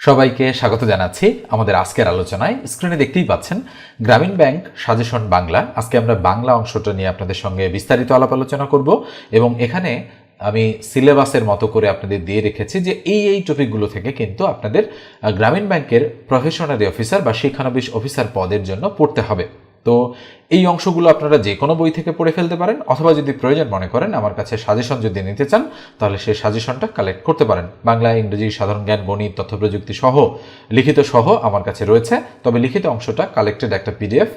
সবাইকে স্বাগত জানাচ্ছি আমাদের আজকের আলোচনায়। স্ক্রিনে দেখতেই পাচ্ছেন, গ্রামীণ ব্যাংক সাজেশন বাংলা। আজকে আমরা বাংলা অংশটা নিয়ে আপনাদের সঙ্গে বিস্তারিত আলাপ আলোচনা করব এবং এখানে আমি সিলেবাসের মতো করে আপনাদের দিয়ে রেখেছি যে এই এই টপিকগুলো থেকে কিন্তু আপনাদের গ্রামীণ ব্যাংকের প্রফেশনারি অফিসার বা শিক্ষানবিশ অফিসার পদের জন্য পড়তে হবে। তো এই অংশগুলো আপনারা যে কোনো বই থেকে পড়ে ফেলতে পারেন, অথবা যদি প্রয়োজন মনে করেন আমার কাছে সাজেশন যদি নিতে চান, তাহলে সেই সাজেশনটা কালেক্ট করতে পারেন। বাংলা, ইংরেজি, সাধারণ জ্ঞান, গণিত, তথ্য প্রযুক্তি সহ, লিখিত সহ আমার কাছে রয়েছে। তবে লিখিত অংশটা কালেক্টেড একটা পিডিএফ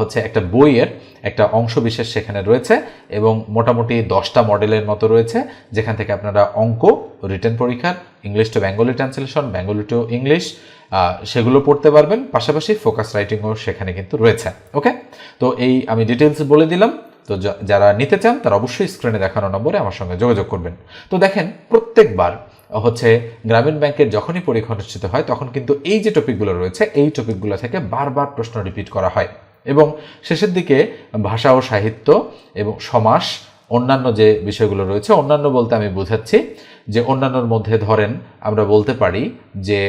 হচ্ছে একটা বইয়ের একটা অংশ বিশেষ সেখানে রয়েছে এবং মোটামুটি দশটা মডেলের মতো রয়েছে, যেখান থেকে আপনারা অঙ্ক রিটেন পরীক্ষার English to Bengali translation Bengali to English সেগুলো পড়তে পারবেন। পাশাপাশি ফোকাস রাইটিংও সেখানে কিন্তু রয়েছে ওকে তো এই আমি ডিটেলস বলে দিলাম। তো যারা নিতে চান, তারা অবশ্যই স্ক্রিনে দেখানো নম্বরে আমার সঙ্গে যোগাযোগ করবেন। তো দেখেন, প্রত্যেকবার হচ্ছে গ্রামীণ ব্যাংকের যখনই পরীক্ষা অনুষ্ঠিত হয়, তখন কিন্তু এই যে টপিকগুলো রয়েছে, এই টপিকগুলো থেকে বারবার প্রশ্ন রিপিট করা হয়। এবং শেষের দিকে ভাষা ও সাহিত্য এবং সমাস, অন্যান্য যে বিষয়গুলো রয়েছে, অন্যান্য বলতে আমি বোঝাচ্ছি যে অন্যান্যর মধ্যে ধরেন, আমরা বলতে পারি যে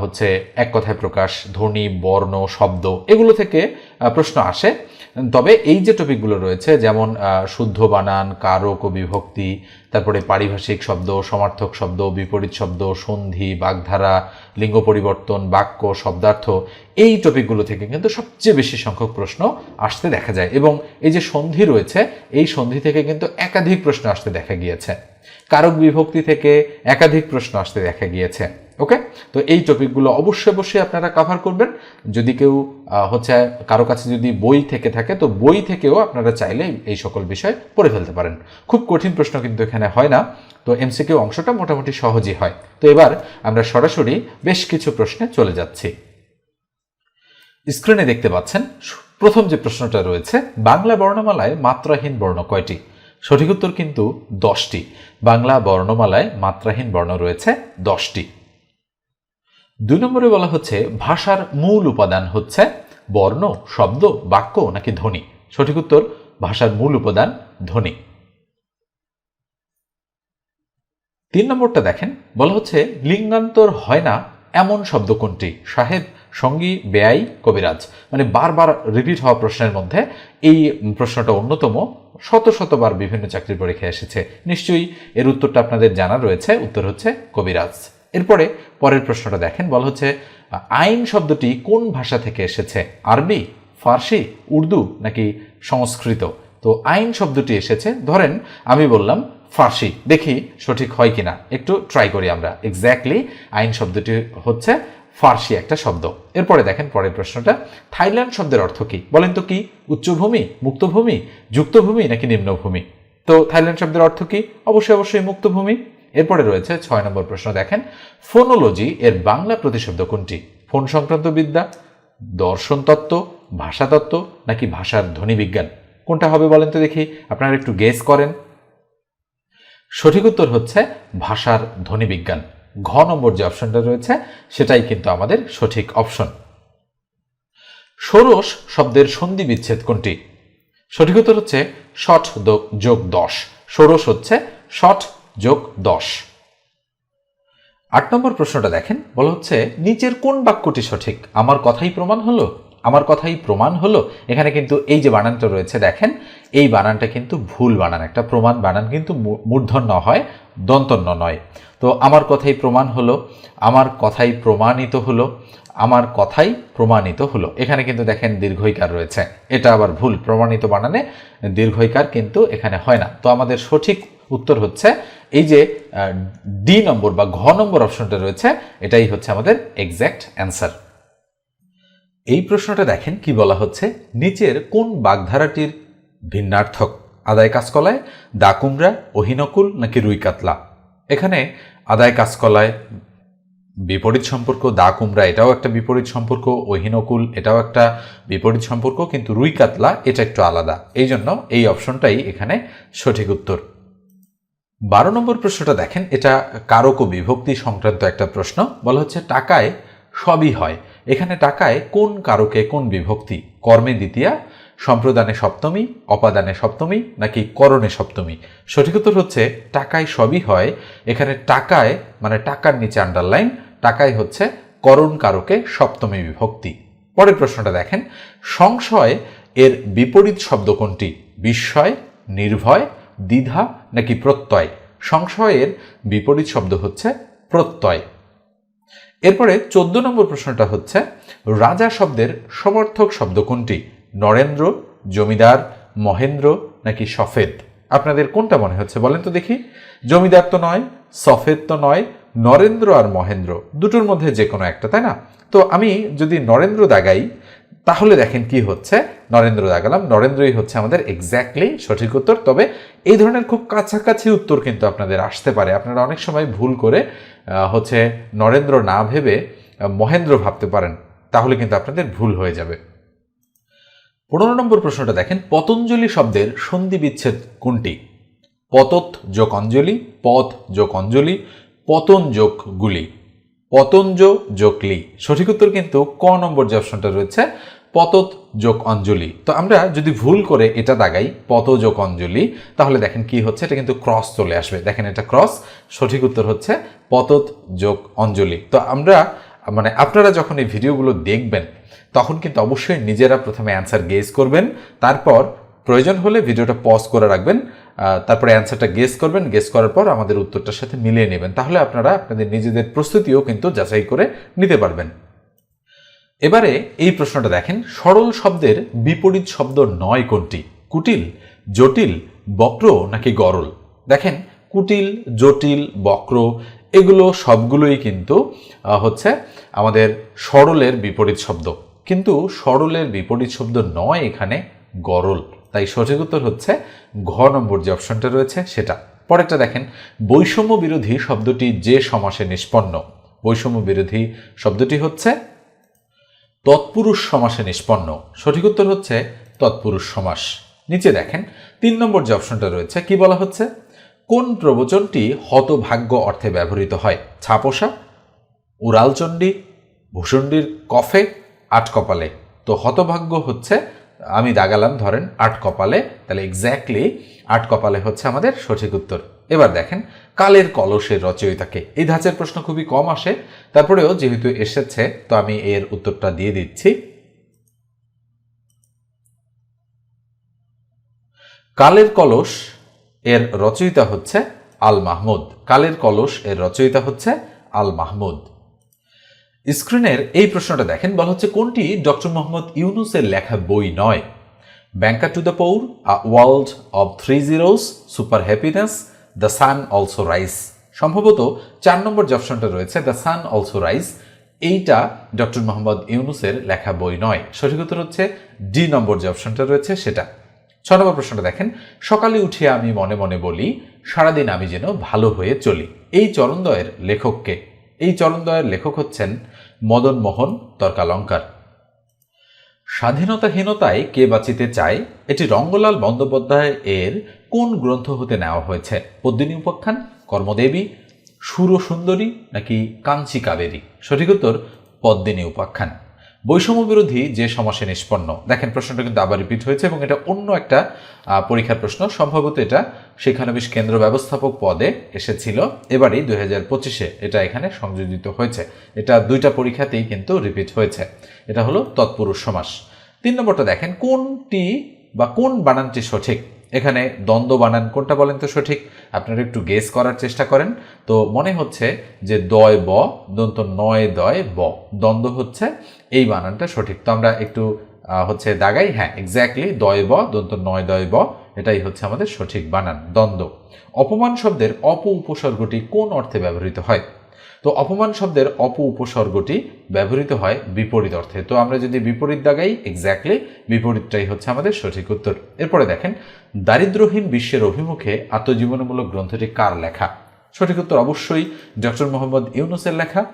হচ্ছে এক কথায় প্রকাশ, ধ্বনি, বর্ণ, শব্দ, এগুলো থেকে প্রশ্ন আসে। তবে এই যে টপিকগুলো রয়েছে, যেমন শুদ্ধ বানান, কারক ও বিভক্তি, তারপরে পারিভাষিক শব্দ, সমার্থক শব্দ, বিপরীত শব্দ, সন্ধি, বাগধারা, লিঙ্গ পরিবর্তন, বাক্য, শব্দার্থ, এই টপিকগুলো থেকে কিন্তু সবচেয়ে বেশি সংখ্যক প্রশ্ন আসতে দেখা যায়। এবং এই যে সন্ধি রয়েছে, এই সন্ধি থেকে কিন্তু একাধিক প্রশ্ন আসতে দেখা গিয়েছে। কারক বিভক্তি থেকে একাধিক প্রশ্ন আসতে দেখা গিয়েছে। ওকে তো এই টপিকগুলো অবশ্যই অবশ্যই আপনারা কভার করবেন। যদি কেউ হচ্ছে কারও কাছে যদি বই থেকে থাকে, তো বই থেকেও আপনারা চাইলে এই সকল বিষয় পড়ে ফেলতে পারেন। খুব কঠিন প্রশ্ন কিন্তু এখানে হয় না। তো এমসিকিউ অংশটা মোটামুটি সহজই হয়। তো এবার আমরা সরাসরি বেশ কিছু প্রশ্নে চলে যাচ্ছি। স্ক্রিনে দেখতে পাচ্ছেন, প্রথম যে প্রশ্নটা রয়েছে, বাংলা বর্ণমালায় মাত্রাহীন বর্ণ কয়টি? সঠিক উত্তর কিন্তু দশটি। বাংলা বর্ণমালায় মাত্রাহীন বর্ণ রয়েছে দশটি। দুই নম্বরে বলা হচ্ছে, ভাষার মূল উপাদান হচ্ছে বর্ণ, শব্দ, বাক্য নাকি ধ্বনি। সঠিক উত্তর, ভাষার মূল উপাদান ধ্বনি। তিন নম্বরটা দেখেন, বলা হচ্ছে, লিঙ্গান্তর হয় না এমন শব্দ কোনটি? সাহেব, সঙ্গী বেয়াই কবিরাজ। মানে বারবার রিপিট হওয়া প্রশ্নের মধ্যে এই প্রশ্নটা অন্যতম, শত শতবার বিভিন্ন চাকরির পরীক্ষায় এসেছে। নিশ্চয়ই এর উত্তরটা আপনাদের জানা রয়েছে, উত্তর হচ্ছে কবিরাজ। এরপরে পরের প্রশ্নটা দেখেন, বলা হচ্ছে, আইন শব্দটি কোন ভাষা থেকে এসেছে? আরবি, ফার্সি, উর্দু নাকি সংস্কৃত? তো আইন শব্দটি এসেছে, ধরেন আমি বললাম ফার্সি, দেখি সঠিক হয় কিনা, একটু ট্রাই করি আমরা। এক্স্যাক্টলি আইন শব্দটি হচ্ছে ফার্সি একটা শব্দ। এরপরে দেখেন পরের প্রশ্নটা, থাইল্যান্ড শব্দের অর্থ কি? বলেন তো কি, উচ্চভূমি, মুক্তভূমি, যুক্তভূমি নাকি নিম্নভূমি? তো থাইল্যান্ড শব্দের অর্থ কি? অবশ্যই অবশ্যই মুক্তভূমি। এরপরে রয়েছে ছয় নম্বর প্রশ্ন, দেখেন ফোনোলজি এর বাংলা প্রতিশব্দ কোনটি? ফোন সংক্রান্ত বিদ্যা, দর্শন তত্ত্ব ভাষাতত্ত্ব নাকি ভাষার ধ্বনি বিজ্ঞান? কোনটা হবে বলেন তো দেখি, আপনারা একটু গেস করেন। সঠিক উত্তর হচ্ছে ভাষার ধ্বনি বিজ্ঞান। ঘ নম্বর যে অপশনটা রয়েছে, সেটাই কিন্তু আমাদের সঠিক অপশন ষোড়শ শব্দের সন্ধি বিচ্ছেদ কোনটি? সঠিক উত্তর হচ্ছে ষট যোগ দশ। ষোড়শ হচ্ছে ষট যোগ দশ। আট নম্বর প্রশ্নটা দেখেন, বলা হচ্ছে, নিচের কোন বাক্যটি সঠিক? আমার কথাই প্রমাণ হলো? আমার কথাই প্রমাণ হলো? এখানে কিন্তু এই যে বানানটা রয়েছে, দেখেন, এই বানানটা কিন্তু ভুল বানান, একটা প্রমাণ বানান কিন্তু মূর্ধন্য হয় দন্তন্য নয়। তো আমার কথাই প্রমাণ হলো, আমার কথাই প্রমাণিত হলো, আমার কথাই প্রমাণিত হলো। এখানে কিন্তু দেখেন দীর্ঘইকার রয়েছে। এটা আবার ভুল, প্রমাণিত বানানে দীর্ঘইকার কিন্তু এখানে হয় না। তো আমাদের সঠিক উত্তর হচ্ছে এই যে ডি নম্বর বা ঘ নম্বর অপশনটা রয়েছে, এটাই হচ্ছে আমাদের এক্স্যাক্ট অ্যান্সার এই প্রশ্নটা দেখেন কি বলা হচ্ছে? নিচের কোন বাগধারাটির ভিন্নার্থক? আদায় কাজকলায় দা কুমড়া, অহিনকুল নাকি রুই কাতলা? এখানে আদায় কাজকলায় বিপরীত সম্পর্ক, দা কুমড়া এটাও একটা বিপরীত সম্পর্ক, অহিনকুল এটাও একটা বিপরীত সম্পর্ক, কিন্তু রুই কাতলা এটা একটু আলাদা। এই জন্য এই অপশনটাই এখানে সঠিক উত্তর। বারো নম্বর প্রশ্নটা দেখেন, এটা কারক ও বিভক্তি সংক্রান্ত একটা প্রশ্ন। বলা হচ্ছে, টাকায় সবই হয়। এখানে টাকায় কোন কারকে কোন বিভক্তি? কর্মে দ্বিতীয়া, সম্প্রদানে সপ্তমী, অপাদানে সপ্তমী, নাকি করণে সপ্তমী? সঠিক উত্তর হচ্ছে, টাকায় সবই হয়। এখানে টাকায় মানে টাকার নিচে আন্ডারলাইন টাকায় হচ্ছে করণ কারকে সপ্তমী বিভক্তি। পরের প্রশ্নটা দেখেন, সংশয় এর বিপরীত শব্দ কোনটি? বিস্ময়, নির্ভয়, দ্বিধা নাকি প্রত্যয়? সংশয়ের বিপরীত শব্দ হচ্ছে প্রত্যয়। এরপরে চোদ্দ নম্বর প্রশ্নটা হচ্ছে, রাজা শব্দের সমর্থক শব্দ কোনটি? নরেন্দ্র, জমিদার, মহেন্দ্র নাকি সফেদ? আপনাদের কোনটা মনে হচ্ছে বলেন তো দেখি। জমিদার তো নয়, সফেদ তো নয়, নরেন্দ্র আর মহেন্দ্র, দুটোর মধ্যে যে কোনো একটা, তাই না? তো আমি যদি নরেন্দ্র দাগাই তাহলে দেখেন কি হচ্ছে? নরেন্দ্র দাগালাম নরেন্দ্রই হচ্ছে আমাদের এক্স্যাক্টলি সঠিক উত্তর। তবে এই ধরনের খুব কাছাকাছি উত্তর কিন্তু আপনাদের আসতে পারে। আপনারা অনেক সময় ভুল করে হচ্ছে নরেন্দ্র না ভেবে মহেন্দ্র ভাবতে পারেন। তাহলে কিন্তু আপনাদের ভুল হয়ে যাবে। পনেরো নম্বর প্রশ্নটা দেখেন। পতঞ্জলি শব্দের সন্ধি বিচ্ছেদ কোনটি? পতত যোগ অঞ্জলি, পথ যোগ অঞ্জলি, পতন যোগ গুলি। পতঞ্জ যোগ লি। সঠিক উত্তর কিন্তু ক নম্বর যে অপশনটা রয়েছে, পতত যোগ অঞ্জলি। তো আমরা যদি ভুল করে এটা দাগাই, পত যোগ অঞ্জলি, তাহলে দেখেন কি হচ্ছে, এটা কিন্তু ক্রস চলে আসবে। দেখেন এটা ক্রস সঠিক উত্তর হচ্ছে পতত যোগ অঞ্জলি। তো আমরা মানে আপনারা যখন এই ভিডিওগুলো দেখবেন, তখন কিন্তু অবশ্যই নিজেরা প্রথমে অ্যান্সার গেস করবেন, তারপর প্রয়োজন হলে ভিডিওটা পজ করে রাখবেন তারপরে অ্যান্সারটা গেস করবেন গেস করার পর আমাদের উত্তরটার সাথে মিলিয়ে নেবেন। তাহলে আপনারা আপনাদের নিজেদের প্রস্তুতিও কিন্তু যাচাই করে নিতে পারবেন। এবারে এই প্রশ্নটা দেখেন, সরল শব্দের বিপরীত শব্দ নয় কোনটি? কুটিল, জটিল, বক্র নাকি গরল? দেখেন, কুটিল, জটিল, বক্র, এগুলো সবগুলোই কিন্তু হচ্ছে আমাদের সরলের বিপরীত শব্দ। কিন্তু সরলের বিপরীত শব্দ নয় এখানে গরল। তাই সঠিক উত্তর হচ্ছে ঘ নম্বর যে অপশনটা রয়েছে সেটা। পরেরটা দেখেন, বৈষম্য বিরোধী শব্দটি যে সমাসে নিষ্পন্ন। বৈষম্য বিরোধী শব্দটি হচ্ছে তৎপুরুষ সমাসে নিষ্পন্ন। সঠিক উত্তর হচ্ছে তৎপুরুষ সমাস। নিচে দেখেন, তিন নম্বর যে অপশনটা রয়েছে, কি বলা হচ্ছে? কোন প্রবচনটি হতভাগ্য অর্থে ব্যবহৃত হয়? ছাপোষা, উড়ালচণ্ডী, ভূষণ্ডীর কফে, আটকপালে। তো হতভাগ্য হচ্ছে আমি দাগালাম, ধরেন, আট কপালে। তাহলে এক্স্যাক্টলি আট কপালে হচ্ছে আমাদের সঠিক উত্তর। এবার দেখেন, কালের কলসের রচয়িতাকে। এই ধাঁচের প্রশ্ন খুবই কম আসে। তারপরেও যেহেতু এসেছে, তো আমি এর উত্তরটা দিয়ে দিচ্ছি। কালের কলস এর রচয়িতা হচ্ছে আল মাহমুদ। কালের কলস এর রচয়িতা হচ্ছে আল মাহমুদ। স্ক্রিনের এই প্রশ্নটা দেখেন, বলা হচ্ছে, কোনটি ডক্টর মোহাম্মদ ইউনুসের লেখা বই নয়? Banker to the poor, a world of three zeros, super happiness, the sun also rises. সম্ভবত চার নম্বর যে অপশনটা রয়েছে, দ্য সান অলসো রাইস, এইটা ডক্টর মোহাম্মদ ইউনুসের লেখা বই নয়। সঠিক উত্তর হচ্ছে ডি নম্বর যে অপশনটা রয়েছে, সেটা। ছ নম্বর প্রশ্নটা দেখেন, সকালে উঠে আমি মনে মনে বলি, সারাদিন আমি যেন ভালো হয়ে চলি। এই চরণদ্বয়ের লেখককে এই চরণদ্বয়ের লেখক হচ্ছেন মদন মোহন তর্কালঙ্কার। স্বাধীনতাহীনতায় কে বাঁচিতে চায়, এটি রঙ্গলাল বন্দ্যোপাধ্যায় এর কোন গ্রন্থ হতে নেওয়া হয়েছে? পদ্মিনী উপাখ্যান, কর্মদেবী, সুরসুন্দরী নাকি কাঞ্চি কাবেরী? সঠিক উত্তর পদ্মিনী উপাখ্যান। বৈষম্য বিরোধী যে সমাসে নিষ্পন্ন। দেখেন, প্রশ্নটা কিন্তু আবার রিপিট হয়েছে এবং এটা অন্য একটা পরীক্ষার প্রশ্ন। সম্ভবত এটা শিক্ষানবিশ কেন্দ্র ব্যবস্থাপক পদে এসেছিল। এবারই দুই হাজার পঁচিশে এটা এখানে সংযোজিত হয়েছে। এটা দুইটা পরীক্ষাতেই কিন্তু রিপিট হয়েছে। এটা হলো তৎপুরুষ সমাস। তিন নম্বরটা দেখেন, কোনটি বা কোন বানানটি সঠিক? এখানে দ্বন্দ্ব বানান কোনটা বলেন তো সঠিক? আপনারা একটু গেস করার চেষ্টা করেন। তো মনে হচ্ছে যে দয় ব দন্ত নয় দয় ব। দ্বন্দ্ব হচ্ছে এই বানানটা সঠিক। তো আমরা একটু হচ্ছে দাগাই। হ্যাঁ এক্স্যাক্টলি দয় ব দন্ত নয় দয় ব। এটাই হচ্ছে আমাদের সঠিক বানান, দ্বন্দ্ব। অপমান শব্দের অপ উপসর্গটি কোন অর্থে ব্যবহৃত হয়? তো অপমান শব্দের অপ উপসর্গটি ব্যবহৃত হয় বিপরীত অর্থে। তো আমরা যদি বিপরীত দাগাই এক্স্যাক্টলি বিপরীতটাই হচ্ছে আমাদের সঠিক উত্তর। এরপরে দেখেন, দারিদ্র্যহীন বিশ্বের অভিমুখে আত্মজীবনীমূলক গ্রন্থটি কার লেখা? সঠিক উত্তর অবশ্যই ডক্টর মোহাম্মদ ইউনুসের লেখা।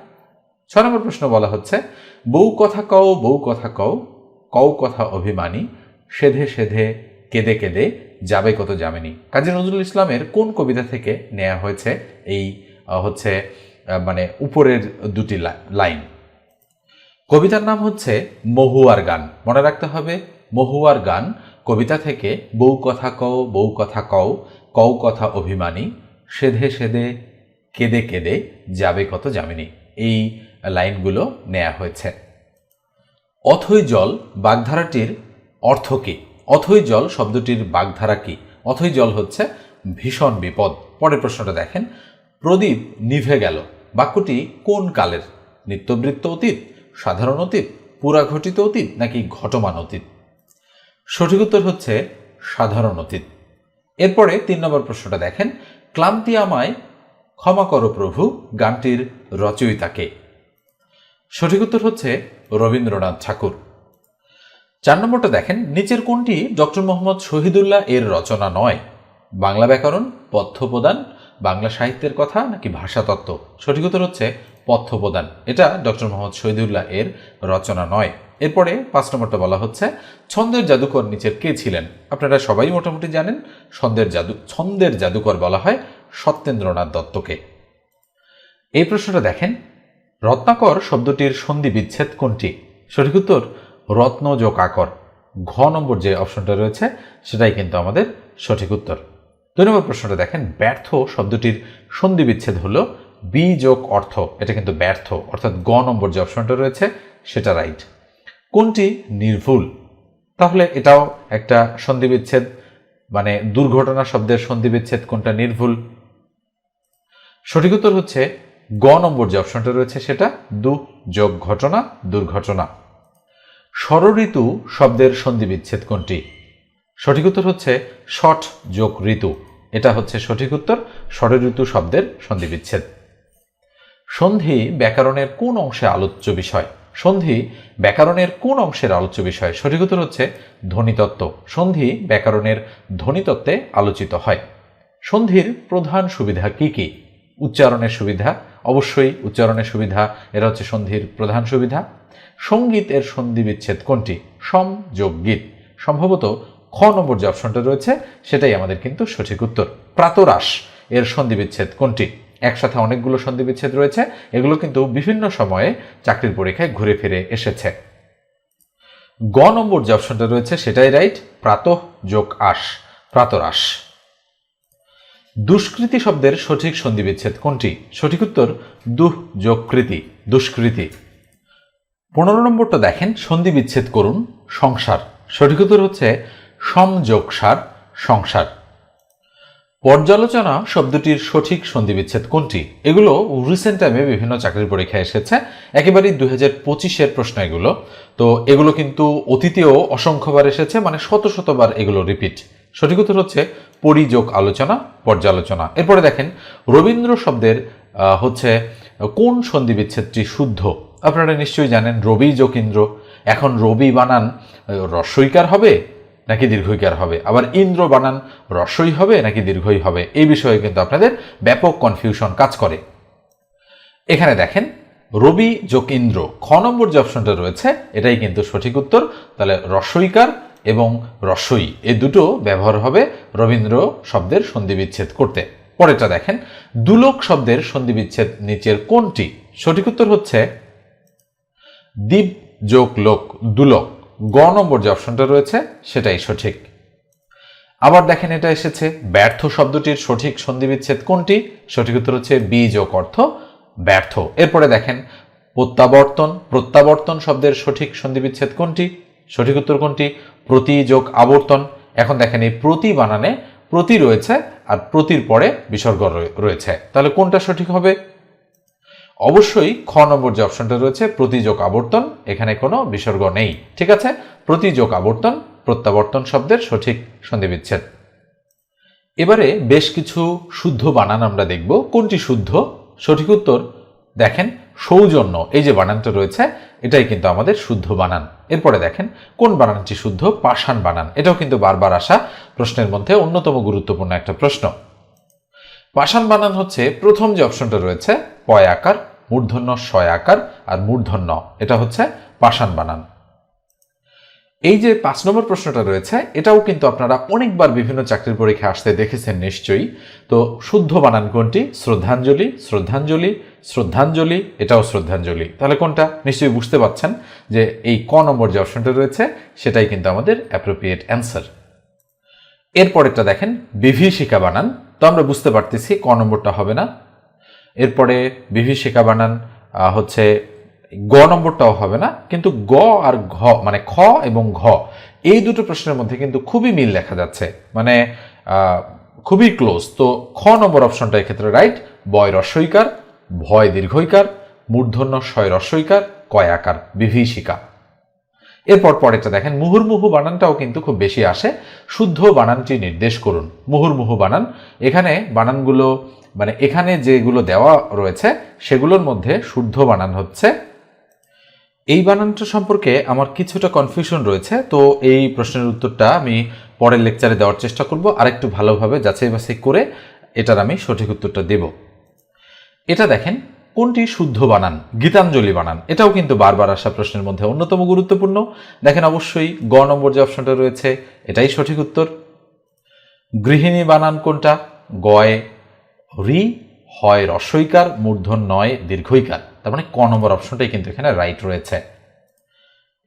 ছ নম্বর প্রশ্ন বলা হচ্ছে, বউ কথা কও, বউ কথা কও কও কথা অভিমানী, সেধে সেধে, কেঁদে কেঁদে যাবে কত যামিনী কাজী নজরুল ইসলামের কোন কবিতা থেকে নেওয়া হয়েছে এই হচ্ছে মানে উপরের দুটি লাইন? কবিতার নাম হচ্ছে মহুয়ার গান। মনে রাখতে হবে, মহুয়ার গান কবিতা থেকে বউ কথা কও, বউ কথা কও কও কথা অভিমানী, সেধে সেধে, কেঁদে কেঁদে যাবে কত যামিনী এই লাইনগুলো নেওয়া হয়েছে। অথৈ জল বাগধারাটির অর্থ কী? অথৈ জল শব্দটির বাগধারা কী? অথৈ জল হচ্ছে ভীষণ বিপদ। পরের প্রশ্নটা দেখেন। প্রদীপ নিভে গেল। বাক্যটি কোন কালের? নিত্যবৃত্ত অতীত, সাধারণ অতীত, পুরাঘটিত অতীত, নাকি ঘটমান অতীত? সঠিক উত্তর হচ্ছে সাধারণ অতীত। এরপরে তিন নম্বর প্রশ্নটা দেখেন। ক্লান্তি আমায় ক্ষমা করো প্রভু, গানটির রচয়িতাকে সঠিক উত্তর হচ্ছে রবীন্দ্রনাথ ঠাকুর। চার নম্বরটা দেখেন, নিচের কোনটি? ডক্টর মোহাম্মদ শহীদুল্লাহ এর রচনা নয়। বাংলা ব্যাকরণ, পথ্যপ্রদান, বাংলা সাহিত্যের কথা নাকি ভাষাতত্ত্ব? সঠিক উত্তর হচ্ছে পথ্যপ্রদান। এটা ডক্টর মোহাম্মদ শহীদুল্লাহ এর রচনা নয়। এরপরে পাঁচ নম্বরটা বলা হচ্ছে, ছন্দের জাদুকর নিচের কে ছিলেন? আপনারা সবাই মোটামুটি জানেন, ছন্দের জাদু, ছন্দের জাদুকর বলা হয় সত্যেন্দ্রনাথ দত্তকে। এই প্রশ্নটা দেখেন, রত্নাকর শব্দটির সন্ধি বিচ্ছেদ কোনটি? সঠিক উত্তর রত্ন যোগ আকর। ঘ নম্বর যে অপশনটা রয়েছে, সেটাই কিন্তু আমাদের সঠিক উত্তর। দুই নম্বর প্রশ্নটা দেখেন, ব্যর্থ শব্দটির সন্ধি বিচ্ছেদ হলো বি যোগ অর্থ। এটা কিন্তু ব্যর্থ, অর্থাৎ গ নম্বর যে অপশনটা রয়েছে, সেটা রাইট। কোনটি নির্ভুল? তাহলে এটাও একটা সন্ধি বিচ্ছেদ মানে দুর্ঘটনা শব্দের সন্ধি বিচ্ছেদ কোনটা নির্ভুল? সঠিক উত্তর হচ্ছে, গ নম্বর যে অপশনটা রয়েছে সেটা দু যোগ ঘটনা, দুর্ঘটনা। ষড়ঋতু শব্দের সন্ধি বিচ্ছেদ কোনটি? সঠিক উত্তর হচ্ছে ষট যোগ ঋতু। এটা হচ্ছে সঠিক উত্তর ষড়ঋতু শব্দের সন্ধি বিচ্ছেদ সন্ধি ব্যাকরণের কোন অংশে আলোচ্য বিষয়? সন্ধি ব্যাকরণের কোন অংশের আলোচ্য বিষয়? সঠিক উত্তর হচ্ছে ধ্বনিতত্ত্ব। সন্ধি ব্যাকরণের ধ্বনিতত্ত্বে আলোচিত হয়। সন্ধির প্রধান সুবিধা কি কি? উচ্চারণের সুবিধা। অবশ্যই উচ্চারণের সুবিধা, এরা হচ্ছে সন্ধির প্রধান সুবিধা। সংগীত এর সন্ধি বিচ্ছেদ কোনটি? সম যোগ গীত। সম্ভবত খ নম্বর যে অপশনটা রয়েছে, সেটাই আমাদের কিন্তু সঠিক উত্তর। প্রাতরাস এর সন্ধি বিচ্ছেদ কোনটি? একসাথে অনেকগুলো সন্ধি বিচ্ছেদ রয়েছে, এগুলো কিন্তু বিভিন্ন সময়ে চাকরির পরীক্ষায় ঘুরে ফিরে এসেছে। গ নম্বর যে অপশনটা রয়েছে, সেটাই রাইট। প্রাতঃ যোগ আস প্রাতরাস দুষ্কৃতি শব্দের সঠিক সন্ধি বিচ্ছেদ কোনটি? সঠিক উত্তর, দুঃ যোগ কৃতি দুষ্কৃতি। পনেরো নম্বরটা দেখেন সন্ধি বিচ্ছেদ করুন, সংসার। সঠিক উত্তর হচ্ছে, সমযোগসার, সংসার। পর্যালোচনা শব্দটির সঠিক সন্ধি বিচ্ছেদ কোনটি? এগুলো রিসেন্ট টাইমে বিভিন্ন চাকরির পরীক্ষায় এসেছে। একেবারেই দুই হাজার পঁচিশের প্রশ্ন এগুলো। তো এগুলো কিন্তু অতীতেও অসংখ্যবার এসেছে মানে শত শতবার এগুলো রিপিট সঠিক উত্তর হচ্ছে পরিযোগ আলোচনা, পর্যালোচনা। এরপরে দেখেন, রবীন্দ্র শব্দের হচ্ছে কোন সন্ধি বিচ্ছেদটি শুদ্ধ? আপনারা নিশ্চয়ই জানেন, রবি যোগীন্দ্র। এখন রবি বানান রস্বইকার হবে নাকি দীর্ঘইকার হবে? আবার ইন্দ্র বানান রস্বই হবে নাকি দীর্ঘই হবে? এই বিষয়ে কিন্তু আপনাদের ব্যাপক কনফিউশন কাজ করে। এখানে দেখেন, রবি যোগ ইন্দ্র খ নম্বর যে অপশনটা রয়েছে, এটাই কিন্তু সঠিক উত্তর। তাহলে রস্বইকার এবং রসই, এ দুটো ব্যবহার হবে রবীন্দ্র শব্দের সন্ধিবিচ্ছেদ করতে। পরেরটা দেখেন, দুলোক শব্দের সন্ধিবিচ্ছেদ নিচের কোনটি? সঠিক উত্তর হচ্ছে দ্বীপ যোগ লোক দুলোক। গ নম্বর যে অপশনটা রয়েছে, সেটাই সঠিক। আবার দেখেন, এটা এসেছে, ব্যর্থ শব্দটির সঠিক সন্ধিবিচ্ছেদ কোনটি? সঠিক উত্তর হচ্ছে বি যোগ অর্থ ব্যর্থ। এরপরে দেখেন, প্রত্যাবর্তন প্রত্যাবর্তন শব্দের সঠিক সন্ধিবিচ্ছেদ কোনটি? সঠিক উত্তর কোনটি? প্রতি যোগ আবর্তন। এখন দেখেন এই প্রতি বানানে প্রতি রয়েছে আর প্রতির পরে বিসর্গ রয়ে- রয়েছে। তাহলে কোনটা সঠিক হবে? অবশ্যই খ নম্বর যে অপশনটা রয়েছে, প্রতিযোগ আবর্তন, এখানে কোনো বিসর্গ নেই। ঠিক আছে? প্রতিযোগ আবর্তন, প্রত্যাবর্তন শব্দের সঠিক সন্ধি বিচ্ছেদ এবারে বেশ কিছু শুদ্ধ বানান আমরা দেখব। কোনটি শুদ্ধ? সঠিক উত্তর দেখেন সৌজন্য। এই যে বানানটা রয়েছে, এটাই কিন্তু আমাদের শুদ্ধ বানান। এরপরে দেখেন, কোন বানানটি শুদ্ধ? পাষাণ বানান। এটাও কিন্তু বারবার আসা প্রশ্নের মধ্যে অন্যতম গুরুত্বপূর্ণ একটা প্রশ্ন। পাষাণ বানান হচ্ছে, প্রথম যে অপশনটা রয়েছে পয় আকার মূর্ধন্য শয় আকার আর মূর্ধন্য। এটা হচ্ছে পাষাণ বানান। এই যে পাঁচ নম্বর প্রশ্নটা রয়েছে, এটাও কিন্তু আপনারা অনেকবার বিভিন্ন চাকরির পরীক্ষা আসতে দেখেছেন নিশ্চয়ই। তো শুদ্ধ বানান কোনটি শ্রদ্ধাঞ্জলি শ্রদ্ধাঞ্জলি শ্রদ্ধাঞ্জলি, এটাও শ্রদ্ধাঞ্জলি। তাহলে কোনটা? নিশ্চয়ই বুঝতে পারছেন যে এই ক নম্বর যে অপশনটা রয়েছে, সেটাই কিন্তু আমাদের অ্যাপ্রোপ্রিয়েট অ্যান্সার এরপরেরটা দেখেন, বিভীষিকা বানান। তো আমরা বুঝতে পারতেছি ক নম্বরটা হবে না। এরপরে বিভীষিকা বানান হচ্ছে গ নম্বরটাও হবে না, কিন্তু গ আর ঘ মানে খ এবং ঘ, এই দুটো প্রশ্নের মধ্যে কিন্তু খুবই মিল দেখা যাচ্ছে। মানে খুবই ক্লোজ তো খ নম্বর অপশনটা এক্ষেত্রে রাইট বয় রস্বইকার ভয় দীর্ঘইকার, মূর্ধন্য শয় রস্বইকার কয়াকার বিভীষিকা। এরপর পরেরটা দেখেন, মুহুর্মুহু বানানটাও কিন্তু খুব বেশি আসে। শুদ্ধ বানানটি নির্দেশ করুন। মুহুর্মুহু বানান, এখানে বানানগুলো মানে এখানে যেগুলো দেওয়া রয়েছে, সেগুলোর মধ্যে শুদ্ধ বানান হচ্ছে এই বানানটা সম্পর্কে আমার কিছুটা কনফিউশন রয়েছে, তো এই প্রশ্নের উত্তরটা আমি পরের লেকচারে দেওয়ার চেষ্টা করব। আরেকটু ভালোভাবে যাচাই বাছাই করে এটার আমি সঠিক উত্তরটা দেব। এটা দেখেন, কোনটি শুদ্ধ বানান, গীতাঞ্জলি বানান? এটাও কিন্তু বারবার আসা প্রশ্নের মধ্যে অন্যতম গুরুত্বপূর্ণ। দেখেন অবশ্যই গ নম্বর যে অপশনটা রয়েছে, এটাই সঠিক উত্তর। গৃহিণী বানান কোনটা? গয়, রি, হয় রস্বইকার মূর্ধন নয় দীর্ঘইকার। তার মানে ক নম্বর অপশনটাই কিন্তু এখানে রাইট রয়েছে।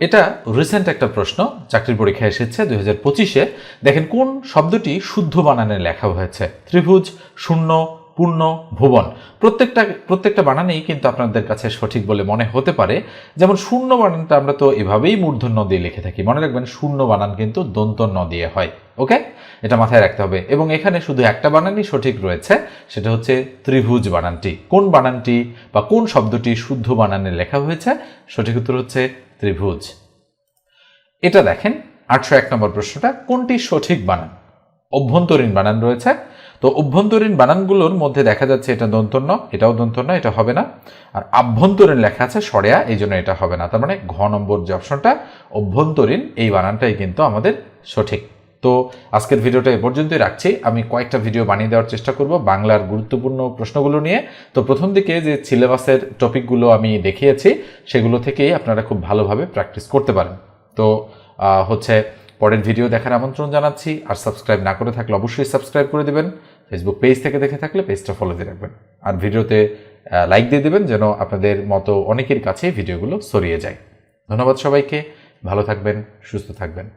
এটা রিসেন্ট একটা প্রশ্ন, চাকরির পরীক্ষায় এসেছে দুই হাজার পঁচিশে। দেখেন কোন শব্দটি শুদ্ধ বানানে লেখা হয়েছে? ত্রিভুজ, শূন্য, পূর্ণ, ভুবন। প্রত্যেকটা প্রত্যেকটা বানানেই কিন্তু আপনাদের কাছে সঠিক বলে মনে হতে পারে। যেমন শূন্য বানানটা আমরা তো এভাবেই মূর্ধন্য দিয়ে লিখে থাকি। মনে রাখবেন শূন্য বানান কিন্তু দন্ত ন দিয়ে হয় ওকে এটা মাথায় রাখতে হবে। এবং এখানে শুধু একটা বানানই সঠিক রয়েছে, সেটা হচ্ছে ত্রিভুজ বানানটি। কোন বানানটি বা কোন শব্দটি শুদ্ধ বানানে লেখা হয়েছে, সঠিক উত্তর হচ্ছে ত্রিভুজ। এটা দেখেন, আটশো এক নম্বর প্রশ্নটা, কোনটি সঠিক বানান? অভ্যন্তরীণ বানান রয়েছে। তো অভ্যন্তরীণ বানানগুলোর মধ্যে দেখা যাচ্ছে এটা দন্তন্য, এটাও দন্তন্য, এটা হবে না। আর আভ্যন্তরীণ লেখা আছে সরেয়া, এই জন্য এটা হবে না। তার মানে ঘ নম্বর যে অপশনটা, অভ্যন্তরীণ, এই বানানটাই কিন্তু আমাদের সঠিক। তো আজকের ভিডিওটা এ পর্যন্তই রাখছি। আমি কয়েকটা ভিডিও বানিয়ে দেওয়ার চেষ্টা করব বাংলার গুরুত্বপূর্ণ প্রশ্নগুলো নিয়ে। তো প্রথম দিকে যে সিলেবাসের টপিকগুলো আমি দেখিয়েছি, সেগুলো থেকেই আপনারা খুব ভালোভাবে প্র্যাকটিস করতে পারেন। তো হচ্ছে পরের ভিডিও দেখার আমন্ত্রণ জানাচ্ছি। আর সাবস্ক্রাইব না করে থাকলে অবশ্যই সাবস্ক্রাইব করে দেবেন। ফেসবুক পেজ থেকে দেখে থাকলে পেজটা ফলো দিয়ে রাখবেন। আর ভিডিওতে লাইক দিয়ে দেবেন যেন আপনাদের মতো অনেকের কাছে ভিডিওগুলো ছড়িয়ে যায়। ধন্যবাদ সবাইকে। ভালো থাকবেন, সুস্থ থাকবেন।